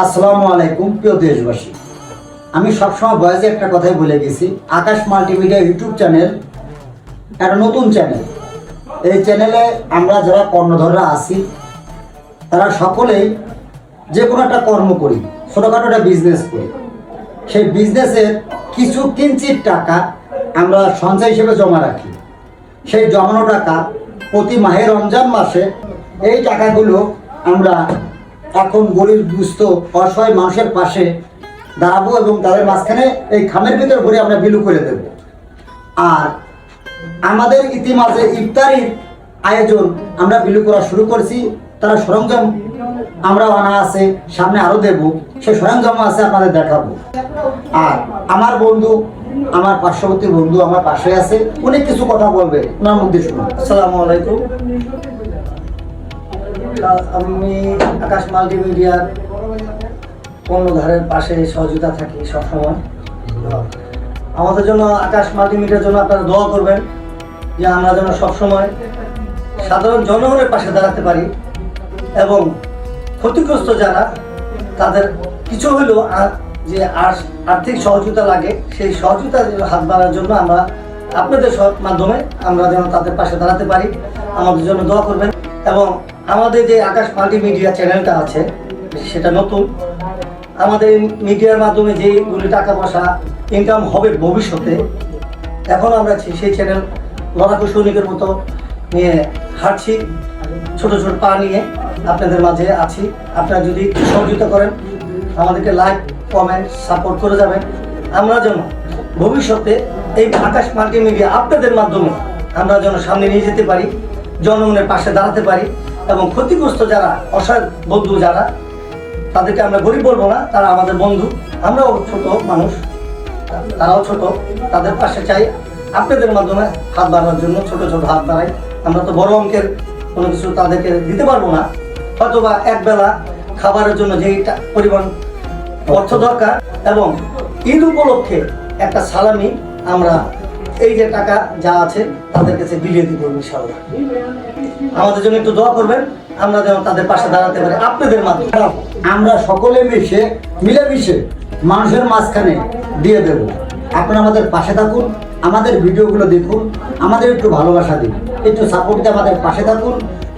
আসসালামু আলাইকুম, প্রিয় দেশবাসী। আমি সবসময় বয়সে একটা কথাই বলে গেছি। আকাশ মাল্টিমিডিয়া ইউটিউব চ্যানেল, একটা নতুন চ্যানেল। এই চ্যানেলে আমরা যারা কর্ণধররা আছি, তারা সকলেই যে কোনো একটা কর্ম করি, ছোটোখাটো একটা বিজনেস করি। সেই বিজনেসের কিছু কিঞ্চিত টাকা আমরা সঞ্চয় হিসেবে জমা রাখি। সেই জমানো টাকা প্রতি মাহে রমজান মাসে এই টাকাগুলো আমরা এখন গরিব দুস্থ অসহায় মানুষের পাশে দাঁড়াবো এবং তাদের মাঝখানে এই খামের ভিতর ভরে আমরা বিলু করে দেব। আর আমাদের ইতিমাঝে ইফতারির আয়োজন আমরা বিলু করা শুরু করেছি। তারা সরঞ্জাম আমরা আনা আছে, সামনে আরও দেব। সেই সরঞ্জাম আছে আপনাদের দেখাবো। আর আমার বন্ধু, আমার পার্শ্ববর্তী বন্ধু আমার পাশে আছে। অনেক কিছু কথা বলবে। ওনার মধ্যে শুনুন। আসসালামু আলাইকুম। আমি আকাশ মাল্টিমিডিয়ার কর্ণধারের পাশে সহযোগিতা থাকি সবসময়। আমাদের জন্য আকাশ মাল্টিমিডিয়ার জন্য আপনারা দোয়া করবেন যে আমরা যেন সবসময় সাধারণ জনগণের পাশে দাঁড়াতে পারি এবং ক্ষতিগ্রস্ত যারা, তাদের কিছু হলেও যে আর্থিক সহযোগিতা লাগে, সেই সহযোগিতা হাত বাড়ার জন্য আমরা আপনাদের মাধ্যমে আমরা যেন তাদের পাশে দাঁড়াতে পারি। আমাদের জন্য দোয়া করবেন এবং আমাদের যে আকাশ মাল্টিমিডিয়া চ্যানেলটা আছে, সেটা নতুন। আমাদের মিডিয়ার মাধ্যমে যেগুলি টাকা পয়সা ইনকাম হবে ভবিষ্যতে, এখন আমরা সেই- চ্যানেল লড়াকু সৈনিকের মতো নিয়ে হাঁটছি, ছোট ছোট পা নিয়ে আপনাদের মাঝে আছি। আপনারা যদি সহযোগিতা করেন, আমাদেরকে লাইক কমেন্ট সাপোর্ট করে যাবেন। আমরা যেন ভবিষ্যতে এই আকাশ মাল্টিমিডিয়া আপনাদের মাধ্যমে আমরা যেন সামনে নিয়ে যেতে পারি, জনগণের পাশে দাঁড়াতে পারি। এবং ক্ষতিগ্রস্ত যারা, অসহায় বন্ধু যারা, তাদেরকে আমরা গরিব বলব না, তারা আমাদের বন্ধু। আমরাও ছোট মানুষ, তারাও ছোট। তাদের পাশে চাই আপনাদের মাধ্যমে হাত বাড়ানোর জন্য, ছোট ছোট হাত বাড়াই। আমরা তো বড় অঙ্কের কোনো কিছু তাদেরকে দিতে পারব না। হয়তো বা একবেলা খাবারের জন্য যেই পরিমাণ অর্থ দরকার এবং ঈদ উপলক্ষে একটা সালামি আমরা এই যে টাকা যা আছে তাদের কাছে বিলিয়ে দিব ইনশাল্লাহ আমাদের জন্য একটু দোয়া করবেন, আমরা যেন তাদের পাশে দাঁড়াতে পারি। আপনাদের মাধ্যমে। আমরা সকলে মিশে, মিলেমিশে মানুষের মাঝখানে দিয়ে দেব। আপনারা আমাদের পাশে থাকুন, আমাদের ভিডিওগুলো দেখুন, আমাদের একটু ভালোবাসা দিন। একটু সাপোর্ট দিয়ে আমাদের পাশে থাকুন।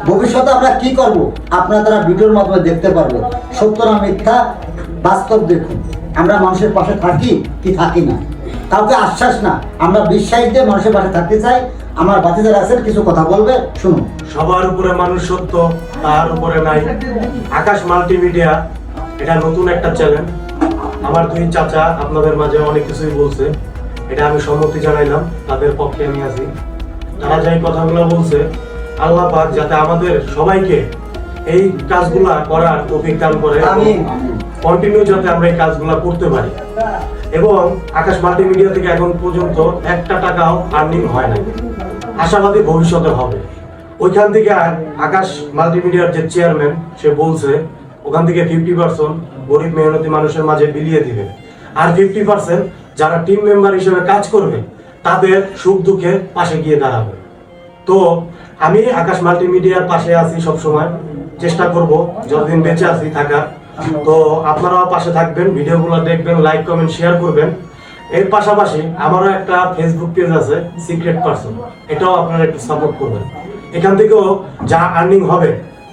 ভবিষ্যতে আমরা কি করব? আপনারা তারা ভিডিওর মাধ্যমে দেখতে পারবেন। সত্য না মিথ্যা, বাস্তব দেখুন। আমরা মানুষের পাশে থাকি কি থাকি না? কাউকে আশ্বাস না। আমরা বিশ্বাস দিয়ে মানুষের পাশে থাকতে চাই। আমার বাতিদার আছেন কিছু কথা বলবে? শুনুন। সবার উপরে মানুষ সত্য তার উপরে নাই। আকাশ মাল্টিমিডিয়া এটা নতুন একটা চ্যানেল আমার দুই চাচা আপনাদের মাঝে অনেক কিছুই বলছে। এটা আমি সম্মতি জানাইলাম তাদের পক্ষে আমি আছি। তারা যে কথাগুলো বলছে আল্লাহ পাক যাতে আমাদের সবাইকে এই কাজগুলা করার তৌফিক দান করে। কন্টিনিউ যাতে আমরা এই কাজগুলা করতে পারি। এবং আকাশ মাল্টিমিডিয়া থেকে এখন পর্যন্ত একটা টাকাও আর্নিং হয় না আশাবাদী ভবিষ্যতে হবে। ওইখান থেকে আকাশ মাল্টিমিডিয়ার যে চেয়ারম্যান সে বলছে, ওখান থেকে ফিফটি পার্সেন্ট গরিব মেহনতি মানুষের মাঝে বিলিয়ে দিবে। আর ফিফটি পার্সেন্ট যারা টিম মেম্বার হিসেবে কাজ করবে, তাদের সুখ দুঃখে পাশে গিয়ে দাঁড়াবে। তো আমি আকাশ মাল্টিমিডিয়ার পাশে আছি সবসময়। চেষ্টা করব, যতদিন বেঁচে আছি থাকার। তো আপনারাও পাশে থাকবেন ভিডিওগুলো দেখবেন লাইক কমেন্ট শেয়ার করবেন। এর পাশাপাশি আমারও একটা ফেসবুক পেজ আছে সিক্রেট পারসন এটাও আপনারা একটু সাপোর্ট করবেন। এখান থেকেও যা আর্নিং হবে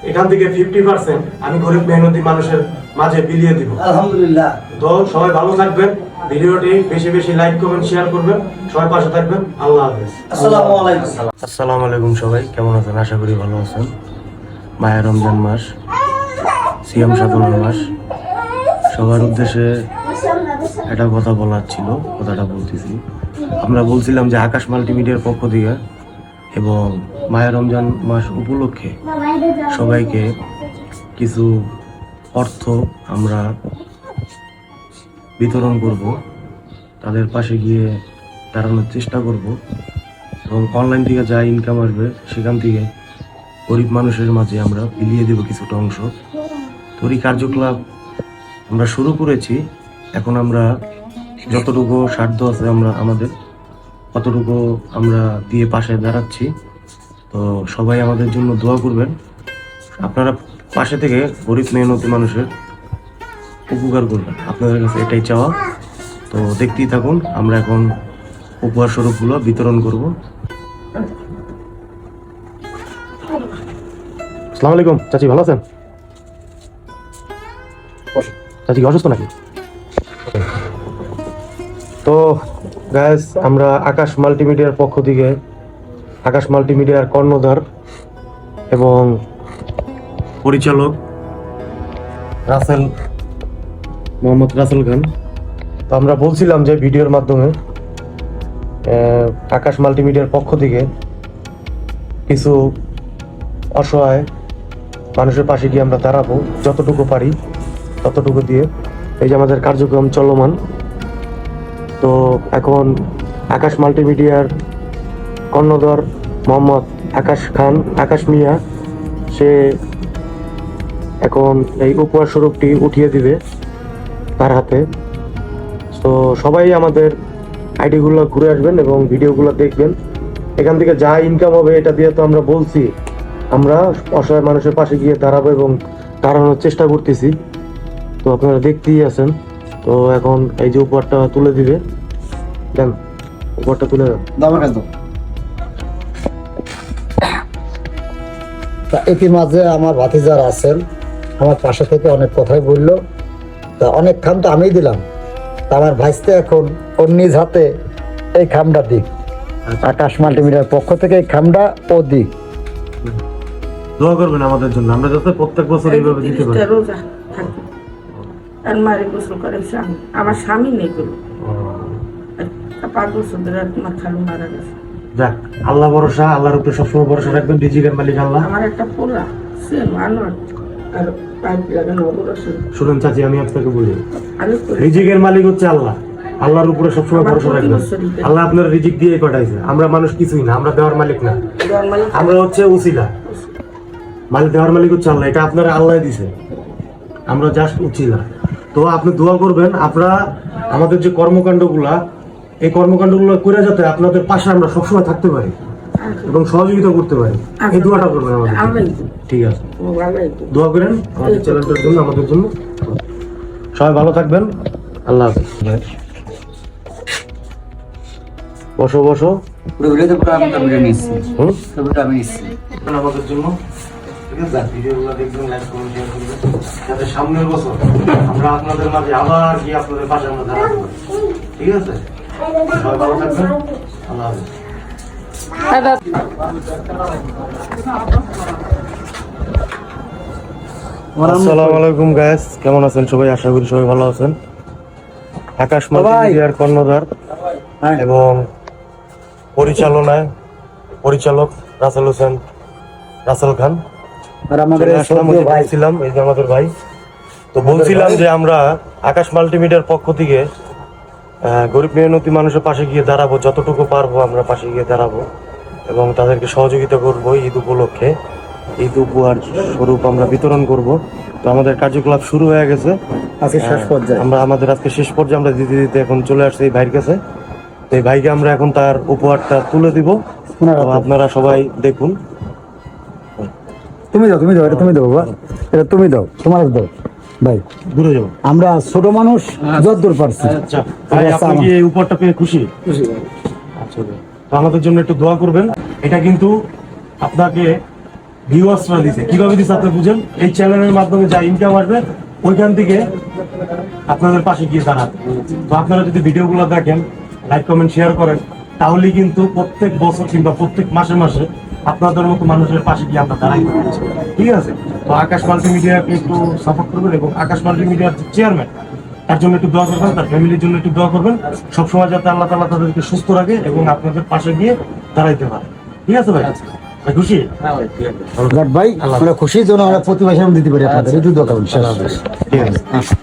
এখান থেকে ফিফটি পার্সেন্ট আমি গরিব মেহনতি মানুষের মাঝে বিলিয়ে দিব। আলহামদুলিল্লাহ। তো সবাই ভালো থাকবেন ভিডিওটি বেশি বেশি লাইক কমেন্ট শেয়ার করবেন। সবাই পাশে থাকবেন আল্লাহ হাফেজ। আসসালামু আলাইকুম। আসসালামু আলাইকুম সবাই কেমন আছেন? আশা করি ভালো আছেন। মায়ের রমজান মাস। সিয়াম সাধনার মাস। সবার উদ্দেশ্যে একটা কথা বলার ছিল, কথাটা বলতেছি। আমরা বলছিলাম যে আকাশ মাল্টিমিডিয়ার পক্ষ থেকে এবং মায়া রমজান মাস উপলক্ষে সবাইকে কিছু অর্থ আমরা বিতরণ করব। তাদের পাশে গিয়ে দাঁড়ানোর চেষ্টা করব এবং অনলাইন থেকে যা ইনকাম আসবে, সেখান থেকে গরিব মানুষের মাঝে আমরা বিলিয়ে দেব কিছুটা অংশ। তো এই কার্যকলাপ আমরা শুরু করেছি, এখন আমরা যতটুকু সাধ্য আছে আমরা, আমাদের কতটুকু আমরা দিয়ে পাশে দাঁড়াচ্ছি। তো সবাই আমাদের জন্য দোয়া করবেন। আপনারা পাশে থেকে গরিব মেহনতি মানুষের উপকার করবেন। আপনাদের কাছে এটাই চাওয়া। তো দেখতেই থাকুন, আমরা এখন উপহার স্বরূপগুলো বিতরণ করব। আসসালামু আলাইকুম, চাচি ভালো আছেন? কি অসুস্থ নাকি? তো গ্যাস আমরা আকাশ মাল্টিমিডিয়ার পক্ষ থেকে আকাশ মাল্টিমিডিয়ার কর্ণধার এবং পরিচালক রাসেল, মোহাম্মদ রাসেল খান। তো আমরা বলছিলাম যে ভিডিওর মাধ্যমে আকাশ মাল্টিমিডিয়ার পক্ষ থেকে কিছু অসহায় মানুষের পাশে গিয়ে আমরা দাঁড়াবো, যতটুকু পারি। ততটুকু দিয়ে। এই যে আমাদের কার্যক্রম চলমান। তো এখন আকাশ মাল্টিমিডিয়ার কর্ণধর মোহাম্মদ আকাশ খান, আকাশ মিয়া, সে এখন এই উপহার স্বরূপটি উঠিয়ে দিবে তার হাতে। তো সবাই আমাদের আইডিগুলো ঘুরে আসবেন এবং ভিডিওগুলো দেখবেন। এখান থেকে যা ইনকাম হবে এটা দিয়ে তো আমরা বলছি। আমরা অসহায় মানুষের পাশে গিয়ে দাঁড়াবো এবং দাঁড়ানোর চেষ্টা করতেছি। তো আপনারা দেখতেই আছেন। তো এখন এই যে উপহারটা তুলে দিবে। দেন উপহারটা তুলে দেন। দামের কাছে দাও। তা আমার ভাতিজার আছেন। আমার পাশে থেকে অনেক কথাই বলল। তা অনেক খাম তো আমিই দিলাম। তা আমার ভাইসতে এখন ওর নিজ হাতে এই খামটা দিক। আকাশ মাল্টিমিডিয়ার পক্ষ থেকে এই খামটা ও দিক। দোয়া করবেন আমাদের জন্য। আমরা যাতে প্রত্যেক বছর এইভাবে দিতে পারি। মারে গোসল করেছে আমি। আমার স্বামী নেই কোনো। আর পাঁচ বছর ধরে তোমার খালু মারা গেছে। যাক আল্লাহ ভরসা আল্লাহর উপরে সবসময় ভরসা রাখবেন রিজিকের মালিক আল্লাহ। আমার একটা পোলা সে মানুষ। আর পাইপ লাগানো অবরসন শুনুন চাচি আমি আপনাকে বলি। করি। রিজিকের মালিক হচ্ছে আল্লাহ। আল্লাহর উপরে সবসময় ভরসা রাখবেন। আল্লাহ আপনার রিজিক দিয়ে কটাইছে আমরা মানুষ কিছুই না আমরা দেওয়ার মালিক না। আমরা হচ্ছে উসিলা। মালিক দেওয়ার মালিক হচ্ছে আল্লাহ। এটা আপনার আল্লাহ দিছে। আমরা জাস্ট উচিলা তো আপনি দোয়া করবেন আপনারা আমাদের যে কর্মকাণ্ডগুলা এই কর্মকাণ্ডগুলো করে যাতে আপনাদের পাশে আমরা সবসময় থাকতে পারি এবং সহযোগিতা করতে পারি। এই দোয়াটা করবেন আমাদের। ঠিক আছে। দোয়া করেন আমাদের চ্যানেলটার জন্য আমাদের জন্য। সবাই ভালো থাকবেন। আল্লাহ হাফেজ। বসো বসো। পুরো ভিডিওতে পুরো আমি ভিডিও নিচ্ছি হুম? ছবিটা আমি নিচ্ছি আমাদের জন্য ঠিক আছে? ভিডিওগুলো দেখবেন লাইক কমেন্ট শেয়ার করবেন। যাতে সামনের বছর আমরা আপনাদের মাঝে আবার গিয়ে আপনাদের পাশে আমরা দাঁড়াতে পারি ঠিক আছে? সবাই ভালো থাকবেন। আল্লাহ আসসালামু আলাইকুম গাইস কেমন আছেন সবাই? আশা করি সবাই ভালো আছেন। আকাশ মাল্টিমিডিয়ার কর্ণধার হ্যাঁ। এবং পরিচালনায় পরিচালক রাসেল হোসেন রাসেল খান। আর আমাদের ভাই। বলছিলাম এই যে আমাদের ভাই। তো বলছিলাম যে আমরা আকাশ মাল্টিমিডিয়ার পক্ষ থেকে গরিব মেহনতি মানুষের পাশে গিয়ে দাঁড়াবো যতটুকু পারব আমরা পাশে গিয়ে দাঁড়াবো এবং তাদেরকে সহযোগিতা করব ঈদ উপলক্ষে। ঈদ উপহার স্বরূপ আমরা বিতরণ করব। তো আমাদের কার্যকলাপ শুরু হয়ে গেছে। আজকে শেষ পর্যায়ে। আমরা আমাদের আজকে শেষ পর্যায়ে আমরা দিতে দিতে এখন চলে আসছি এই ভাইয়ের কাছে। তো এই ভাইকে আমরা এখন তার উপহারটা তুলে দিব। আপনারা সবাই দেখুন। তুমি দাও তুমি দাও এটা তুমি দাও বাবা। এটা তুমি দাও তোমার দাও। ভাই দূরে যাব আমরা ছোট মানুষ যতদূর পারছি। আচ্ছা ভাই আচ্ছা, আপনি কি এই উপহারটা পেয়ে খুশি? আচ্ছা তো আমাদের জন্য একটু দোয়া করবেন। এটা কিন্তু আপনাকে ভিউয়ার্সরা দিছে। কীভাবে দিছে আপনি বুঝেন? এই চ্যানেলের মাধ্যমে যা ইনকাম আসবে ওইখান থেকে আপনাদের পাশে গিয়ে দাঁড়াবে। তো আপনারা যদি ভিডিওগুলো দেখেন লাইক কমেন্ট শেয়ার করেন তাহলে কিন্তু প্রত্যেক বছর কিংবা প্রত্যেক মাসে মাসে আপনাদের মতো মানুষের পাশে গিয়ে আমরা দাঁড়াই ঠিক আছে? তো আকাশ মাল্টিমিডিয়াকে একটু সাপোর্ট করবেন এবং আকাশ মাল্টিমিডিয়ার যে চেয়ারম্যান তার জন্য একটু দোয়া করবেন তার ফ্যামিলির জন্য একটু দোয়া করবেন। সবসময় যাতে আল্লাহ তাআলা তাদেরকে সুস্থ রাখে এবং আপনাদের পাশে গিয়ে দাঁড়াইতে পারে। ঠিক আছে ভাই? ভাই খুশি? ভাই আমরা খুশির জন্য আমরা প্রতি মাসে দিতে পারি আপনাদের। একটু দোকান ঠিক আছে।